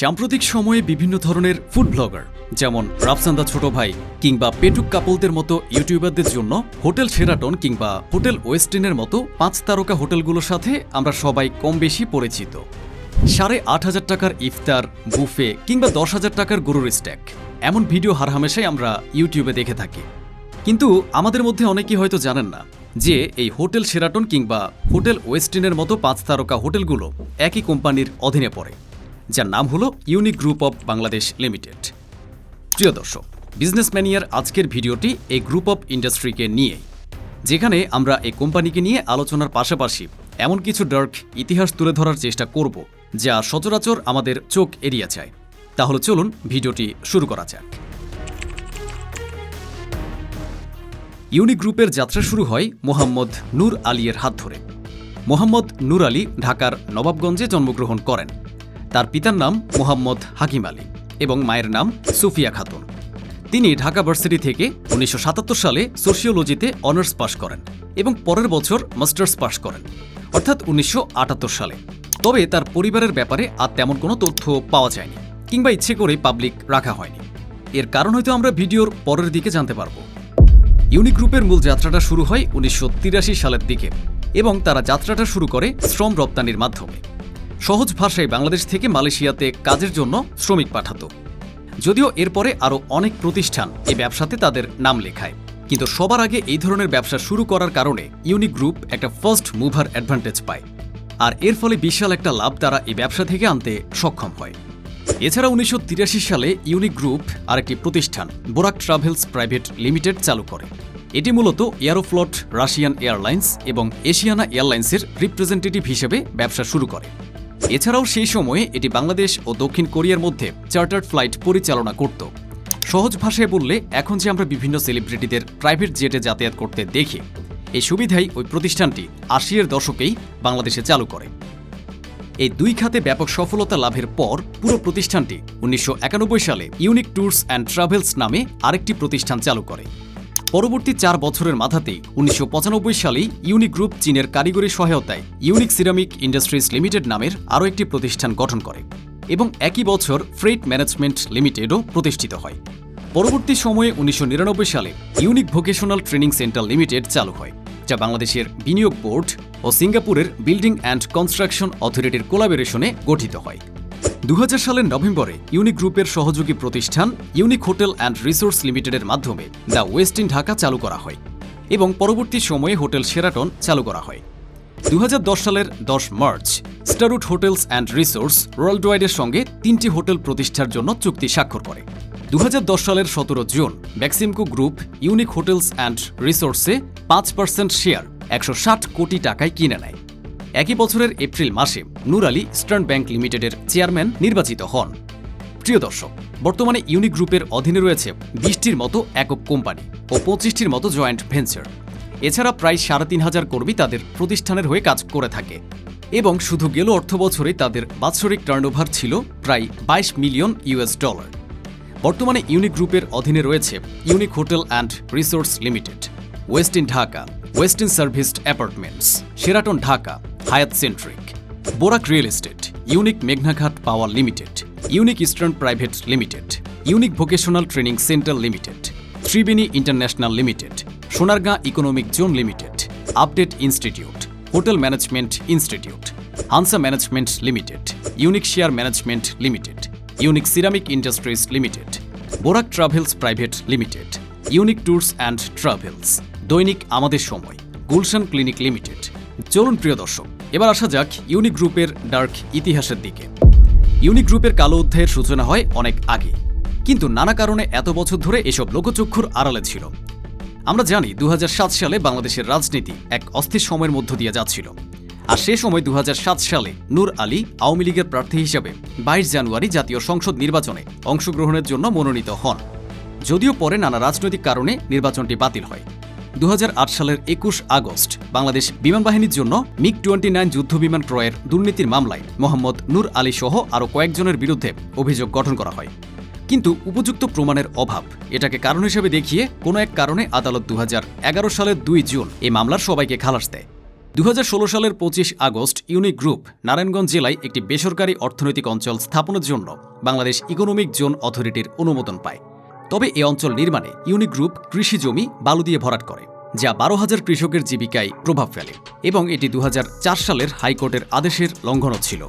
সাম্প্রতিক সময়ে বিভিন্ন ধরনের ফুড ব্লগার যেমন রাফসান্দা ছোট ভাই কিংবা পেটুক কাপলদের মতো ইউটিউবারদের জন্য হোটেল সেরাটন কিংবা হোটেল ওয়েস্টিনের মতো পাঁচ তারকা হোটেলগুলোর সাথে আমরা সবাই কম বেশি পরিচিত। সাড়ে আট হাজার টাকার ইফতার, বুফে কিংবা দশ হাজার টাকার গরুর স্ট্যাক এমন ভিডিও হারহামেশাই আমরা ইউটিউবে দেখে থাকি। কিন্তু আমাদের মধ্যে অনেকেই হয়তো জানেন না যে এই হোটেল সেরাটন কিংবা হোটেল ওয়েস্টিনের মতো পাঁচ তারকা হোটেলগুলো একই কোম্পানির অধীনে পড়ে। যার নাম হলো unique group of Bangladesh limited প্রিয় দর্শক বিজনেস ম্যানিয়ার আজকের ভিডিওটি এই গ্রুপ অফ ইন্ডাস্ট্রিকে নিয়ে যেখানে আমরা এই কোম্পানিকে নিয়ে আলোচনার পাশাপাশি এমন কিছু ডার্ক ইতিহাস তুলে ধরার চেষ্টা করব, যা সচরাচর আমাদের চোখ এড়িয়ে যায়। তাহলে চলুন ভিডিওটি শুরু করা যাক। ইউনিক গ্রুপের যাত্রা শুরু হয় মোহাম্মদ নূর আলীর হাত ধরে। মোহাম্মদ নূর আলী ঢাকার নবাবগঞ্জে জন্মগ্রহণ করেন। তার পিতার নাম মোহাম্মদ হাকিম আলী এবং মায়ের নাম সুফিয়া খাতুন। তিনি ঢাকা ভার্সিটি থেকে উনিশশো সাতাত্তর সালে সোশিওলজিতে অনার্স পাশ করেন এবং পরের বছর মাস্টার্স পাশ করেন, অর্থাৎ উনিশশো আটাত্তর সালে। তবে তার পরিবারের ব্যাপারে আর তেমন কোনো তথ্য পাওয়া যায়নি কিংবা ইচ্ছে করে পাবলিক রাখা হয়নি। এর কারণ হয়তো আমরা ভিডিওর পরের দিকে জানতে পারব। ইউনিক গ্রুপের মূল যাত্রাটা শুরু হয় উনিশশো তিরাশি সালের দিকে এবং তারা যাত্রাটা শুরু করে শ্রম রপ্তানির মাধ্যমে। সহজ ভাষায় বাংলাদেশ থেকে মালয়েশিয়াতে কাজের জন্য শ্রমিক পাঠাতো। যদিও এরপরে আরও অনেক প্রতিষ্ঠান এই ব্যবসাতে তাদের নাম লেখায়। কিন্তু সবার আগে এই ধরনের ব্যবসা শুরু করার কারণে ইউনিক গ্রুপ একটা ফার্স্ট মুভার অ্যাডভান্টেজ পায়। আর এর ফলে বিশাল একটা লাভ তারা এই ব্যবসা থেকে আনতে সক্ষম হয়। এছাড়া উনিশশো তিরাশি সালে ইউনিক গ্রুপ আরেকটি প্রতিষ্ঠান, বোরাক ট্রাভেলস প্রাইভেট লিমিটেড, চালু করে। এটি মূলত এয়ারোফ্লট, রাশিয়ান এয়ারলাইন্স এবং এশিয়ানা এয়ারলাইন্সের রিপ্রেজেন্টেটিভ হিসেবে ব্যবসা শুরু করে। এছাড়াও সেই সময়ে এটি বাংলাদেশ ও দক্ষিণ কোরিয়ার মধ্যে চার্টার্ড ফ্লাইট পরিচালনা করত। সহজ ভাষায় বললে, এখন যে আমরা বিভিন্ন সেলিব্রিটিদের প্রাইভেট জেটে যাতায়াত করতে দেখি, এই সুবিধাই ওই প্রতিষ্ঠানটি আশির দশকেই বাংলাদেশে চালু করে। এই দুই খাতে ব্যাপক সফলতা লাভের পর পুরো প্রতিষ্ঠানটি উনিশশো একানব্বই সালে ইউনিক ট্যুরস অ্যান্ড ট্রাভেলস নামে আরেকটি প্রতিষ্ঠান চালু করে। পরবর্তী চার বছরের মাথাতেই উনিশশো সালেই ইউনিক গ্রুপ চীনের কারিগরি সহায়তায় ইউনিক সিরামিক ইন্ডাস্ট্রিজ লিমিটেড নামের আরও একটি প্রতিষ্ঠান গঠন করে এবং একই বছর ফ্রেট ম্যানেজমেন্ট লিমিটেডও প্রতিষ্ঠিত হয়। পরবর্তী সময়ে উনিশশো নিরানব্বই সালে unique vocational training centre limited চালু হয়, যা বাংলাদেশের বিনিয়োগ বোর্ড ও সিঙ্গাপুরের বিল্ডিং অ্যান্ড কনস্ট্রাকশন অথরিটির কোলাবোরেশনে গঠিত হয়। দু হাজার সালের নভেম্বরে ইউনিক গ্রুপের সহযোগী প্রতিষ্ঠান ইউনিক হোটেল অ্যান্ড রিসোর্স লিমিটেডের মাধ্যমে দ্য ওয়েস্ট ইন ঢাকা চালু করা হয় এবং পরবর্তী সময়ে হোটেল সেরাটন চালু করা হয়। দু হাজার দশ সালের দশ March Starwood hotels and resorts world ওয়াইডের সঙ্গে তিনটি হোটেল প্রতিষ্ঠার জন্য চুক্তি স্বাক্ষর করে। দু হাজার দশ সালের সতেরো June Beximco group unique hotels and রিসোর্সে পাঁচ পার্সেন্ট শেয়ার একশো ষাট কোটি টাকায় কিনে নেয়। একই বছরের এপ্রিল মাসে নূর আলী ইস্টার্ন ব্যাংক লিমিটেডের চেয়ারম্যান নির্বাচিত হন। প্রিয় দর্শক, বর্তমানে ইউনিক গ্রুপের অধীনে রয়েছে বিশটির মতো একক কোম্পানি ও পঁচিশটির মতো জয়েন্ট ভেঞ্চার। এছাড়া প্রায় সাড়ে তিন হাজার কর্মী তাদের প্রতিষ্ঠানের হয়ে কাজ করে থাকে এবং শুধু গেল অর্থ বছরে তাদের বাৎসরিক টার্নওভার ছিল প্রায় বাইশ মিলিয়ন ইউএস ডলার। বর্তমানে ইউনিক গ্রুপের অধীনে রয়েছে unique hotel and resort limited, Westin Dhaka, Westin serviced apartments, Sheraton Dhaka Hyatt Centric Borak real estate unique মেঘনাঘাট power limited unique eastern private limited unique vocational training centre limited Triveni international limited Sonargaon economic zone limited update institute hotel management institute Hansa management limited unique share management limited unique ceramic industries limited Borak travels private limited unique tours and travels দৈনিক আমাদের সময় Gulshan clinic limited চলুন প্রিয় দর্শক, এবার আসা যাক unique গ্রুপের ডার্ক ইতিহাসের দিকে। ইউনিক গ্রুপের কালো অধ্যায়ের সূচনা হয় অনেক আগে। কিন্তু নানা কারণে এত বছর ধরে এসব লোকচক্ষুর আড়ালে ছিল। আমরা জানি দু হাজার সাত সালে বাংলাদেশের রাজনীতি এক অস্থির সময়ের মধ্য দিয়ে যাচ্ছিল। আর সে সময় দু হাজার সাত সালে নূর আলী আওয়ামী লীগের প্রার্থী হিসেবে বাইশ জানুয়ারি জাতীয় সংসদ নির্বাচনে অংশগ্রহণের জন্য মনোনীত হন। যদিও পরে নানা রাজনৈতিক কারণে নির্বাচনটি বাতিল হয়। দু হাজার আট সালের একুশ আগস্ট বাংলাদেশ বিমান বাহিনীর জন্য মিগ টোয়েন্টি নাইন যুদ্ধবিমান ক্রয়ের দুর্নীতির মামলায় মোহাম্মদ নূর আলী সহ আরও কয়েকজনের বিরুদ্ধে অভিযোগ গঠন করা হয়। কিন্তু উপযুক্ত প্রমাণের অভাব, এটাকে কারণ হিসেবে দেখিয়ে কোনো এক কারণে আদালত দু হাজার এগারো সালের দুই জুন এই মামলার সবাইকে খালাস দেয়। দু হাজার ষোলো সালের পঁচিশ আগস্ট ইউনিক গ্রুপ, নারায়ণগঞ্জ জেলায় একটি বেসরকারি অর্থনৈতিক অঞ্চল স্থাপনের জন্য বাংলাদেশ ইকোনমিক জোন অথরিটির অনুমোদন পায়। তবে এ অঞ্চল নির্মাণে ইউনিক গ্রুপ কৃষি জমি বালু দিয়ে ভরাট করে, যা বারো হাজার কৃষকের জীবিকায় প্রভাব ফেলে এবং এটি দুহাজার চার সালের হাইকোর্টের আদেশের লঙ্ঘনও ছিল।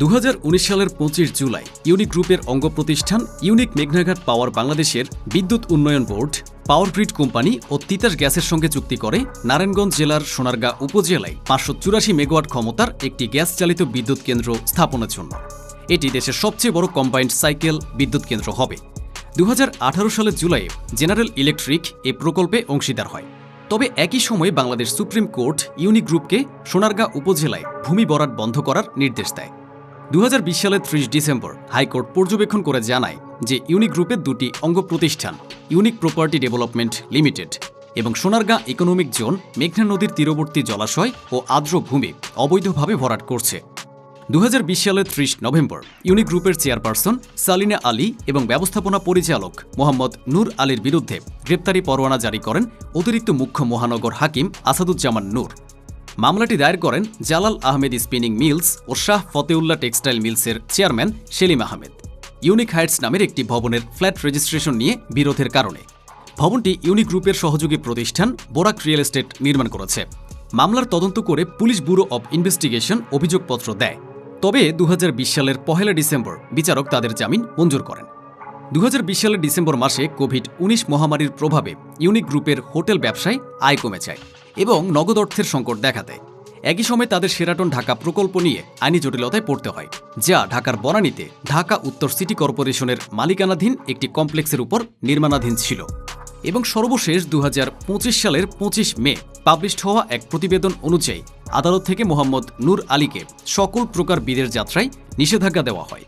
দুহাজার উনিশ সালের পঁচিশ জুলাই ইউনিক গ্রুপের অঙ্গ প্রতিষ্ঠান ইউনিক মেঘনাঘাট পাওয়ার বাংলাদেশের বিদ্যুৎ উন্নয়ন বোর্ড, পাওয়ার গ্রিড কোম্পানি ও তিতাস গ্যাসের সঙ্গে চুক্তি করে নারায়ণগঞ্জ জেলার সোনারগাঁ উপজেলায় পাঁচশো চুরাশি মেগাওয়াট ক্ষমতার একটি গ্যাস চালিত বিদ্যুৎ কেন্দ্র স্থাপনের জন্য। এটি দেশের সবচেয়ে বড় কম্বাইন্ড সাইকেল বিদ্যুৎ কেন্দ্র হবে। দু হাজার আঠারো সালের জুলাই জেনারেল ইলেকট্রিক এ প্রকল্পে অংশীদার হয়। তবে একই সময়ে বাংলাদেশ সুপ্রিম কোর্ট ইউনিক গ্রুপকে সোনারগাঁ উপজেলায় ভূমি বরাট বন্ধ করার নির্দেশ দেয়। দু হাজার বিশ সালের ত্রিশ ডিসেম্বর হাইকোর্ট পর্যবেক্ষণ করে জানায় যে ইউনিক গ্রুপের দুটি অঙ্গ প্রতিষ্ঠান, ইউনিক প্রপার্টি ডেভেলপমেন্ট লিমিটেড এবং সোনারগাঁ ইকোনমিক জোন মেঘনা নদীর তীরবর্তী জলাশয় ও আর্দ্র ভূমি অবৈধভাবে ভরাট করছে। দু হাজার বিশ সালের ত্রিশ নভেম্বর ইউনিক গ্রুপের চেয়ারপারসন সালিনা আলী এবং ব্যবস্থাপনা পরিচালক মোহাম্মদ নূর আলীর বিরুদ্ধে গ্রেপ্তারি পরোয়ানা জারি করেন অতিরিক্ত মুখ্য মহানগর হাকিম আসাদুজ্জামান নূর। মামলাটি দায়ের করেন জালাল আহমেদ স্পিনিং মিলস ও Shah Fatehullah textile মিলসের chairman Selim Ahmed. Unique heights নামের একটি ভবনের ফ্ল্যাট রেজিস্ট্রেশন নিয়ে বিরোধের কারণে। ভবনটি ইউনিক গ্রুপের সহযোগী প্রতিষ্ঠান বোরাক রিয়েল এস্টেট নির্মাণ করেছে। মামলার তদন্ত করে পুলিশ ব্যুরো অব ইনভেস্টিগেশন অভিযোগপত্র দেয়। তবে দু হাজার বিশ সালের পহেলা ডিসেম্বর বিচারক তাদের জামিন মঞ্জুর করেন। দু হাজার বিশ সালের ডিসেম্বর মাসে কোভিড উনিশ মহামারীর প্রভাবে ইউনিক গ্রুপের হোটেল ব্যবসায় আয় কমে যায় এবং নগদ অর্থের সংকট দেখা দেয়। একই সময় তাদের সেরাটন ঢাকা প্রকল্প নিয়ে আইনি জটিলতায় পড়তে হয়, যা ঢাকার বনানীতে ঢাকা উত্তর সিটি কর্পোরেশনের মালিকানাধীন একটি কমপ্লেক্সের উপর নির্মাণাধীন ছিল। এবং সর্বশেষ দু হাজার পঁচিশ সালের পঁচিশ মে পাবলিশড হওয়া এক প্রতিবেদন অনুযায়ী আদালত থেকে মোহাম্মদ নূর আলীকে সকল প্রকার বিদের যাত্রায় নিষেধাজ্ঞা দেওয়া হয়।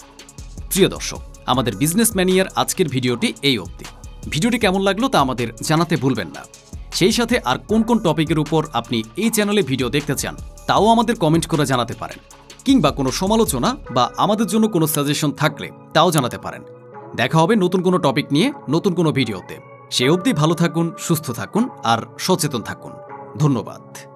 প্রিয় দর্শক, আমাদের বিজনেস ম্যানিয়ার আজকের ভিডিওটি এই অবধি। ভিডিওটি কেমন লাগল তা আমাদের জানাতে ভুলবেন না। সেই সাথে আর কোন কোন টপিকের উপর আপনি এই চ্যানেলে ভিডিও দেখতে চান, তাও আমাদের কমেন্ট করে জানাতে পারেন। কিংবা কোনো সমালোচনা বা আমাদের জন্য কোনো সাজেশন থাকলে তাও জানাতে পারেন। দেখা হবে নতুন কোনো টপিক নিয়ে নতুন কোনো ভিডিওতে। সে অবধি ভালো থাকুন সুস্থ থাকুন আর সচেতন থাকুন। ধন্যবাদ।